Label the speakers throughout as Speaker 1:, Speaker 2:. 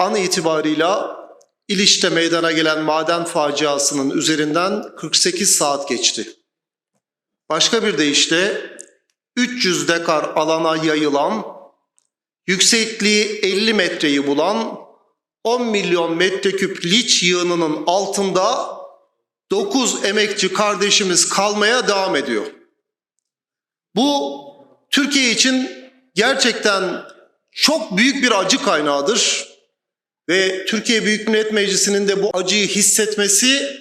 Speaker 1: an itibarıyla İliş'te meydana gelen maden faciasının üzerinden 48 saat geçti. Başka bir deyişle 300 dekar alana yayılan, yüksekliği 50 metreyi bulan 10 milyon metreküp liç yığınının altında 9 emekçi kardeşimiz kalmaya devam ediyor. Bu Türkiye için gerçekten çok büyük bir acı kaynağıdır. Ve Türkiye Büyük Millet Meclisi'nin de bu acıyı hissetmesi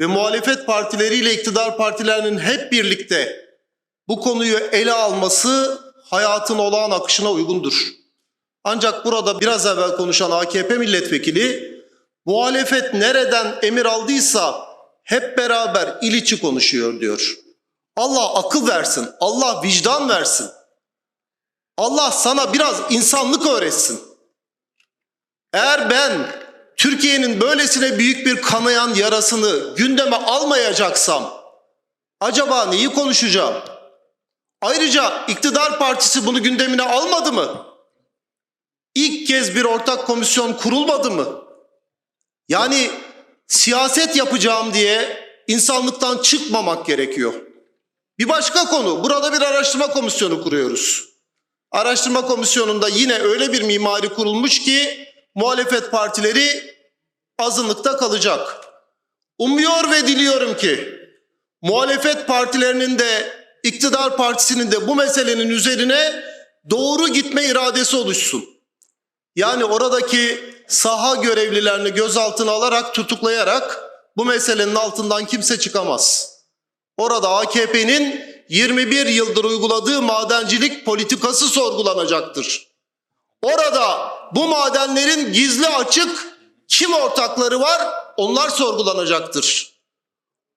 Speaker 1: ve muhalefet partileriyle iktidar partilerinin hep birlikte bu konuyu ele alması hayatın olağan akışına uygundur. Ancak burada biraz evvel konuşan AKP milletvekili muhalefet nereden emir aldıysa hep beraber İliç'i konuşuyor diyor. Allah akıl versin, Allah vicdan versin. Allah sana biraz insanlık öğretsin. Eğer ben Türkiye'nin böylesine büyük bir kanayan yarasını gündeme almayacaksam acaba neyi konuşacağım? Ayrıca iktidar partisi bunu gündemine almadı mı? İlk kez bir ortak komisyon kurulmadı mı? Yani siyaset yapacağım diye insanlıktan çıkmamak gerekiyor. Bir başka konu, burada bir araştırma komisyonu kuruyoruz. Araştırma komisyonunda yine öyle bir mimari kurulmuş ki muhalefet partileri azınlıkta kalacak. Umuyor ve diliyorum ki muhalefet partilerinin de iktidar partisinin de bu meselenin üzerine doğru gitme iradesi oluşsun. Yani oradaki saha görevlilerini gözaltına alarak tutuklayarak bu meselenin altından kimse çıkamaz. Orada AKP'nin 21 yıldır uyguladığı madencilik politikası sorgulanacaktır. Orada bu madenlerin gizli açık kim ortakları var onlar sorgulanacaktır.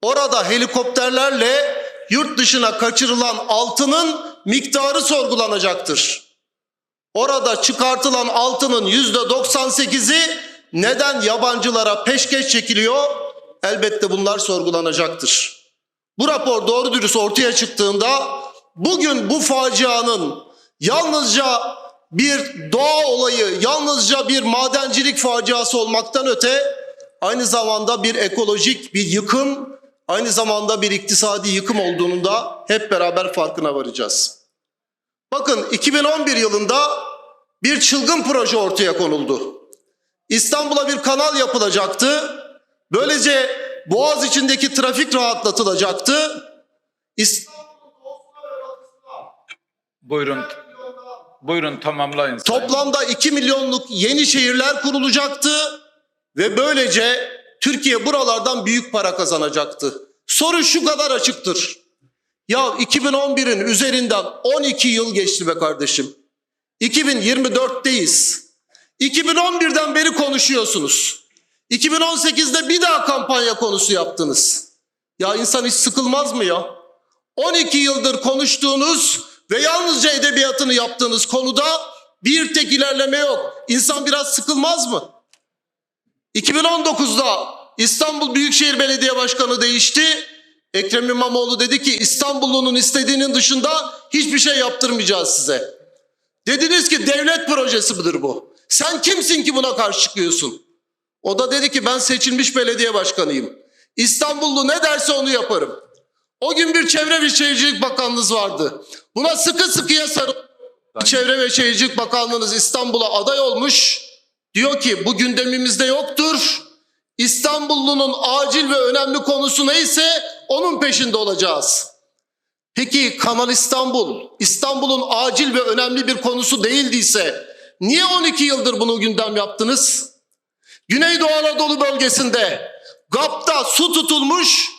Speaker 1: Orada helikopterlerle yurt dışına kaçırılan altının miktarı sorgulanacaktır. Orada çıkartılan altının yüzde 98'i neden yabancılara peşkeş çekiliyor? Elbette bunlar sorgulanacaktır. Bu rapor doğru dürüst ortaya çıktığında bugün bu facianın yalnızca bir doğa olayı, yalnızca bir madencilik faciası olmaktan öte aynı zamanda bir ekolojik bir yıkım, aynı zamanda bir iktisadi yıkım olduğunu da hep beraber farkına varacağız. Bakın 2011 yılında bir çılgın proje ortaya konuldu. İstanbul'a bir kanal yapılacaktı. Böylece Boğaz içindeki trafik rahatlatılacaktı. İstanbul'un
Speaker 2: Buyurun. Buyurun tamamlayın.
Speaker 1: Toplamda 2 milyonluk yeni şehirler kurulacaktı ve böylece Türkiye buralardan büyük para kazanacaktı. Soru şu kadar açıktır. Ya 2011'in üzerinden 12 yıl geçti be kardeşim. 2024'teyiz. 2011'den beri konuşuyorsunuz. 2018'de bir daha kampanya konusu yaptınız. Ya insan hiç sıkılmaz mı ya? 12 yıldır konuştuğunuz ve yalnızca edebiyatını yaptığınız konuda bir tek ilerleme yok. İnsan biraz sıkılmaz mı? 2019'da İstanbul Büyükşehir Belediye Başkanı değişti. Ekrem İmamoğlu dedi ki İstanbullu'nun istediğinin dışında hiçbir şey yaptırmayacağız size. Dediniz ki devlet projesi midir bu? Sen kimsin ki buna karşı çıkıyorsun? O da dedi ki ben seçilmiş belediye başkanıyım. İstanbullu ne derse onu yaparım. O gün bir Çevre ve Şehircilik Bakanlığınız vardı. Buna sıkı sıkıya sarıl. Çevre ve Şehircilik Bakanlığınız İstanbul'a aday olmuş. Diyor ki bu gündemimizde yoktur. İstanbullunun acil ve önemli konusu neyse onun peşinde olacağız. Peki Kanal İstanbul, İstanbul'un acil ve önemli bir konusu değildiyse niye 12 yıldır bunu gündem yaptınız? Güneydoğu Anadolu bölgesinde GAP'ta su tutulmuş,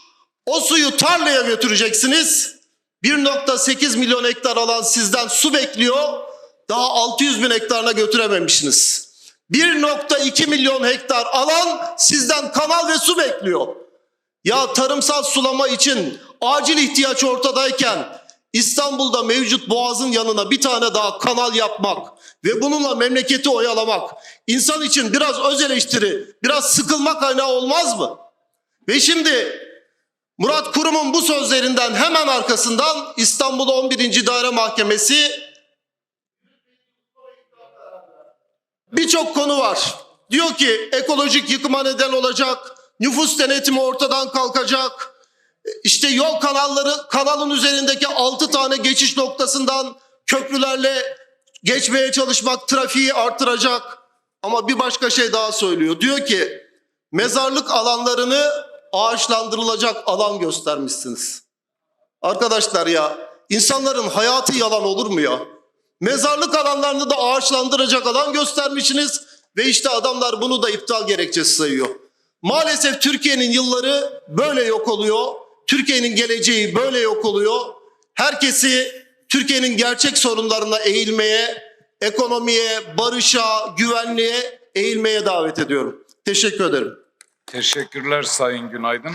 Speaker 1: o suyu tarlaya götüreceksiniz. 1.8 milyon hektar alan sizden su bekliyor, daha 600 bin hektarına götürememişsiniz. 1.2 milyon hektar alan sizden kanal ve su bekliyor. Ya tarımsal sulama için acil ihtiyaç ortadayken İstanbul'da mevcut boğazın yanına bir tane daha kanal yapmak ve bununla memleketi oyalamak insan için biraz öz eleştiri, biraz sıkılma kaynağı olmaz mı? Ve şimdi Murat Kurum'un bu sözlerinden hemen arkasından İstanbul 11. Daire Mahkemesi birçok konu var. Diyor ki ekolojik yıkıma neden olacak, nüfus denetimi ortadan kalkacak. İşte yol kanalları, kanalın üzerindeki 6 tane geçiş noktasından köprülerle geçmeye çalışmak trafiği artıracak. Ama bir başka şey daha söylüyor. Diyor ki mezarlık alanlarını ağaçlandırılacak alan göstermişsiniz. Arkadaşlar ya insanların hayatı yalan olur mu ya? Mezarlık alanlarını da ağaçlandıracak alan göstermişsiniz ve işte adamlar bunu da iptal gerekçesi sayıyor. Maalesef Türkiye'nin yılları böyle yok oluyor. Türkiye'nin geleceği böyle yok oluyor. Herkesi Türkiye'nin gerçek sorunlarına eğilmeye, ekonomiye, barışa, güvenliğe eğilmeye davet ediyorum. Teşekkür ederim.
Speaker 2: Teşekkürler Sayın Günaydın.